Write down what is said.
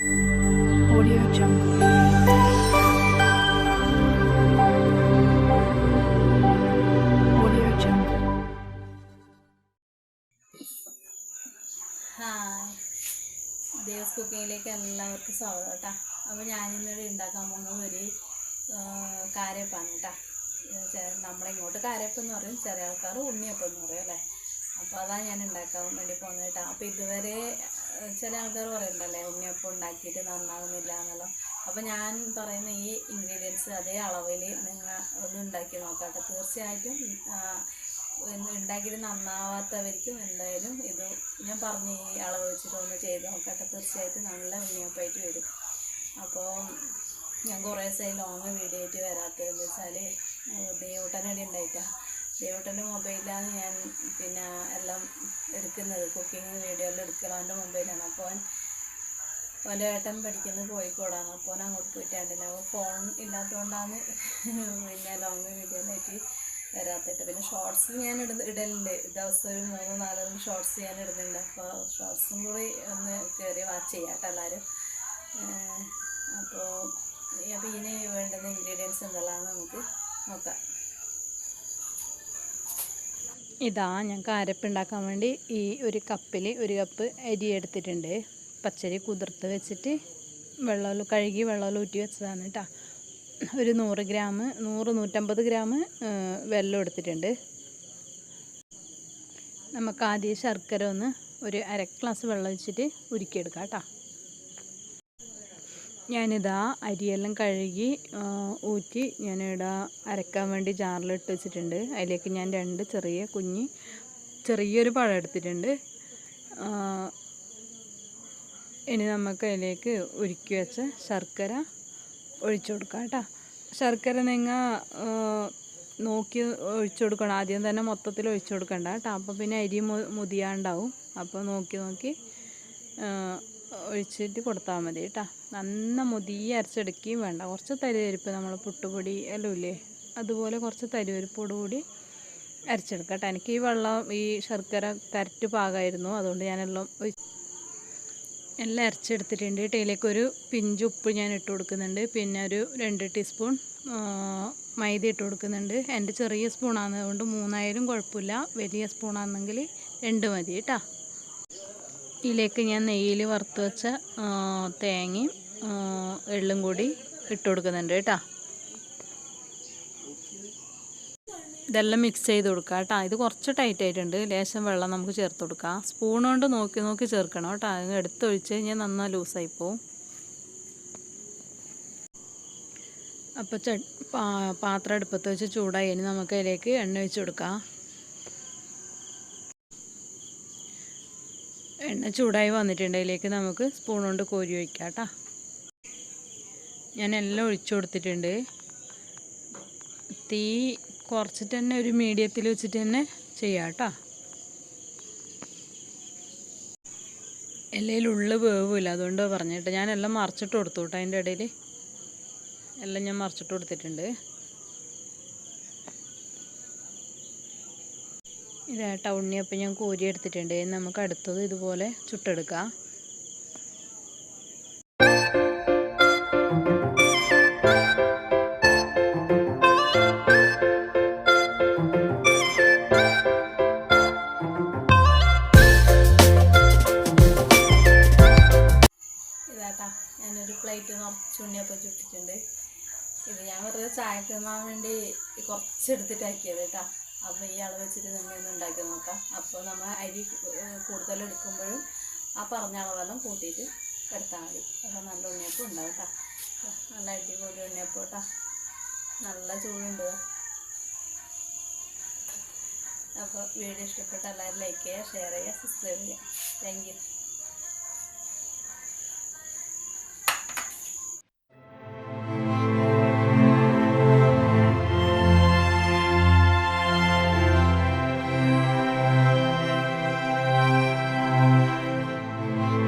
ദേവസ് കുക്കിങ്ങിലേക്ക് എല്ലാവർക്കും സ്വാഗതം കേട്ടോ. അപ്പോൾ ഞാനിന്നിവിടെ ഉണ്ടാക്കാൻ പോകുന്നത് ഒരു കാരപ്പാണ് കേട്ടോ. നമ്മളിങ്ങോട്ട് കാരപ്പം എന്ന് പറയും ചെറിയ ആൾക്കാർ ഉണ്ണിയപ്പം എന്ന് പറയും അല്ലേ? അപ്പോൾ അതാണ് ഞാൻ ഉണ്ടാക്കാൻ വേണ്ടി പോകുന്നത് കേട്ടോ. അപ്പോൾ ഇതുവരെ ചില ആൾക്കാർ പറയുന്നുണ്ടല്ലേ ഉണ്ണിയപ്പം ഉണ്ടാക്കിയിട്ട് നന്നാവുന്നില്ല എന്നല്ലോ അപ്പോൾ ഞാൻ പറയുന്ന ഈ ഇൻഗ്രീഡിയൻസ് അതേ അളവിൽ നിങ്ങൾ ഒന്ന് ഉണ്ടാക്കി നോക്കാം തീർച്ചയായിട്ടും ഉണ്ടാക്കിയിട്ട് നന്നാവാത്തവർക്കും എന്തായാലും ഇത് ഞാൻ പറഞ്ഞ ഈ അളവ് വെച്ചിട്ട് ഒന്ന് ചെയ്ത് നോക്കട്ടെ. തീർച്ചയായിട്ടും നല്ല ഉണ്ണിയപ്പമായിട്ട് വരും. അപ്പോൾ ഞാൻ കുറേ ദിവസമായി ലോങ് വീഡിയോ ആയിട്ട് വരാത്തതെന്ന് വെച്ചാൽ ദേവട്ടനടി ഉണ്ടായിട്ടാണ് ദേവട്ടന്റെ മൊബൈലാണ് ഞാൻ പിന്നെ എല്ലാം എടുക്കുന്നത്. കുക്കിംഗ് വീഡിയോ എല്ലാം എടുക്കൽ അവന്റെ മൊബൈലാണ്. അപ്പോൾ അവൻ അവന്റെ ഏട്ടൻ പഠിക്കുന്നത് കോഴിക്കോടാണ്. അപ്പോൾ അവൻ അങ്ങോട്ട് പോയിട്ടാണ്ടില്ല അപ്പോൾ ഫോൺ ഇല്ലാത്തതുകൊണ്ടാണ് പിന്നെ ലോങ് വീഡിയോയിലായിട്ട് വരാത്തിട്ട് പിന്നെ ഷോർട്സ് ഞാൻ ഇട ഇടലുണ്ട്. ദിവസം ഒരു മൂന്ന് നാലോ ഷോർട്സ് ഞാൻ ഇടുന്നുണ്ട്. അപ്പോൾ ഷോർട്സും കൂടി ഒന്ന് കയറി വാച്ച് ചെയ്യാം കേട്ടോ എല്ലാവരും അപ്പോൾ അപ്പോൾ ഇതിന് വേണ്ടുന്ന ഇൻഗ്രീഡിയൻസ് എന്തെല്ലാം നമുക്ക് നോക്കാം. ഇതാ ഞാൻ കാരപ്പ് ഉണ്ടാക്കാൻ വേണ്ടി ഈ ഒരു കപ്പിൽ ഒരു കപ്പ് അരി എടുത്തിട്ടുണ്ട്. പച്ചരി കുതിർത്ത് വെച്ചിട്ട് വെള്ളം കഴുകി വെള്ളം ഊറ്റി വെച്ചതാണ് കേട്ടോ ഒരു നൂറ് ഗ്രാം നൂറ് നൂറ്റമ്പത് ഗ്രാം വെള്ളം എടുത്തിട്ടുണ്ട്. നമുക്ക് ആദ്യം ശർക്കര ഒന്ന് ഒരു അര ഗ്ലാസ് വെള്ളം ഒഴിച്ചിട്ട് ഉരുക്കിയെടുക്കാം കേട്ടോ ഞാനിതാ അരിയെല്ലാം കഴുകി ഊറ്റി ഞാനിവിടെ അരക്കാൻ വേണ്ടി ജാറിലിട്ട് വെച്ചിട്ടുണ്ട്. അതിലേക്ക് ഞാൻ രണ്ട് ചെറിയ കുഞ്ഞി ചെറിയൊരു പഴം എടുത്തിട്ടുണ്ട്. ഇനി നമുക്ക് അതിലേക്ക് ഉരുക്കി വെച്ച ശർക്കര ഒഴിച്ചു കൊടുക്കാം കേട്ടോ. ശർക്കര നിങ്ങൾ നോക്കി ഒഴിച്ചു കൊടുക്കണം. ആദ്യം തന്നെ മൊത്തത്തിൽ ഒഴിച്ചു കൊടുക്കണ്ട കേട്ടോ. അപ്പോൾ പിന്നെ അരി മുതിയാണ്ടാവും. അപ്പോൾ നോക്കി നോക്കി ഒഴിച്ചിട്ട് കൊടുത്താൽ മതി കേട്ടോ. നന്ന മുതിയ അരച്ചെടുക്കുകയും വേണ്ട. കുറച്ച് തരിവരിപ്പ് നമ്മൾ പുട്ടുപൊടി എല്ലാം ഇല്ലേ അതുപോലെ കുറച്ച് തരിവരിപ്പോട് കൂടി അരച്ചെടുക്കാം കേട്ടോ. എനിക്ക് ഈ വെള്ളം ഈ ശർക്കര കരറ്റ് പാകമായിരുന്നു. അതുകൊണ്ട് ഞാനെല്ലാം എല്ലാം അരച്ചെടുത്തിട്ടുണ്ട് ഇതിലേക്ക് ഒരു പിഞ്ച് ഉപ്പ് ഞാൻ ഇട്ട് കൊടുക്കുന്നുണ്ട്. പിന്നെ ഒരു രണ്ട് ടീസ്പൂൺ മൈദ ഇട്ട് കൊടുക്കുന്നുണ്ട്. എന്റെ ചെറിയ സ്പൂണാണ്. അതുകൊണ്ട് മൂന്നായാലും കുഴപ്പമില്ല. വലിയ സ്പൂണാണെങ്കിൽ രണ്ട് മതി കേട്ടോ. ഇതിലേക്ക് ഞാൻ നെയ്യിൽ വറുത്ത് വെച്ച തേങ്ങയും എള്ളും കൂടി ഇട്ട് കൊടുക്കുന്നുണ്ട് കേട്ടോ. ഇതെല്ലാം മിക്സ് ചെയ്ത് കൊടുക്കുക കേട്ടോ. ഇത് കുറച്ച് ടൈറ്റ് ആയിട്ടുണ്ട്. ലേശം വെള്ളം നമുക്ക് ചേർത്ത് കൊടുക്കാം. സ്പൂൺ കൊണ്ട് നോക്കി നോക്കി ചേർക്കണം കേട്ടോ. അത് എടുത്തൊഴിച്ച് കഴിഞ്ഞാൽ നന്നായി ലൂസായി പോവും. അപ്പോൾ പാത്രം അടുപ്പത്ത് വെച്ച് ചൂടായി. ഇനി നമുക്ക് അതിലേക്ക് എണ്ണ ഒഴിച്ച് കൊടുക്കാം. എണ്ണ ചൂടായി വന്നിട്ടുണ്ട്. അതിലേക്ക് നമുക്ക് സ്പൂൺ കൊണ്ട് കോരി ഒഴിക്കാം കേട്ടോ. ഞാൻ എല്ലാം ഒഴിച്ചു കൊടുത്തിട്ടുണ്ട്. തീ കുറച്ചിട്ട് തന്നെ ഒരു മീഡിയത്തിൽ വെച്ചിട്ട് തന്നെ ചെയ്യാം കേട്ടോ. എല്ലാം ഉള്ളു വേവില്ല അതുകൊണ്ട് പറഞ്ഞിട്ട്. ഞാൻ എല്ലാം മറിച്ചിട്ട് കൊടുത്തു കേട്ടോ അതിന്റെ ഇടയിൽ. എല്ലാം ഞാൻ മറിച്ചിട്ട് കൊടുത്തിട്ടുണ്ട്. ഇതേട്ടാ ഉണ്ണിയപ്പം ഞാൻ കോരി എടുത്തിട്ടുണ്ട്. നമുക്ക് അടുത്തത് ഇതുപോലെ ചുട്ടെടുക്കാം. ഞാനൊരു ചുട്ടിട്ടുണ്ട്. ഇത് ഞാൻ വെറുതെ ചായക്ക് വേണ്ടി കുറച്ചെടുത്തിട്ടാക്കിയത് കേട്ടോ അപ്പോൾ ഈ അളവ് വെച്ചിട്ട് നിങ്ങൾ ഒന്ന് ഉണ്ടാക്കി നോക്കാം. അപ്പോൾ നമ്മൾ അരി കൂടുതൽ എടുക്കുമ്പോഴും ആ പറഞ്ഞ അളവെല്ലാം കൂട്ടിയിട്ട് എടുത്താൽ മതി. അപ്പോൾ നല്ല ഉണ്ണിയപ്പം ഉണ്ടാവും കേട്ടോ നല്ല അടിപൊളി ഉണ്ണിയപ്പം കേട്ടോ നല്ല ചൂടുണ്ട്. അപ്പോൾ വീഡിയോ ഇഷ്ടപ്പെട്ട എല്ലാവരും ലൈക്ക് ചെയ്യുക ഷെയർ ചെയ്യുക സബ്സ്ക്രൈബ് ചെയ്യുക. Thank you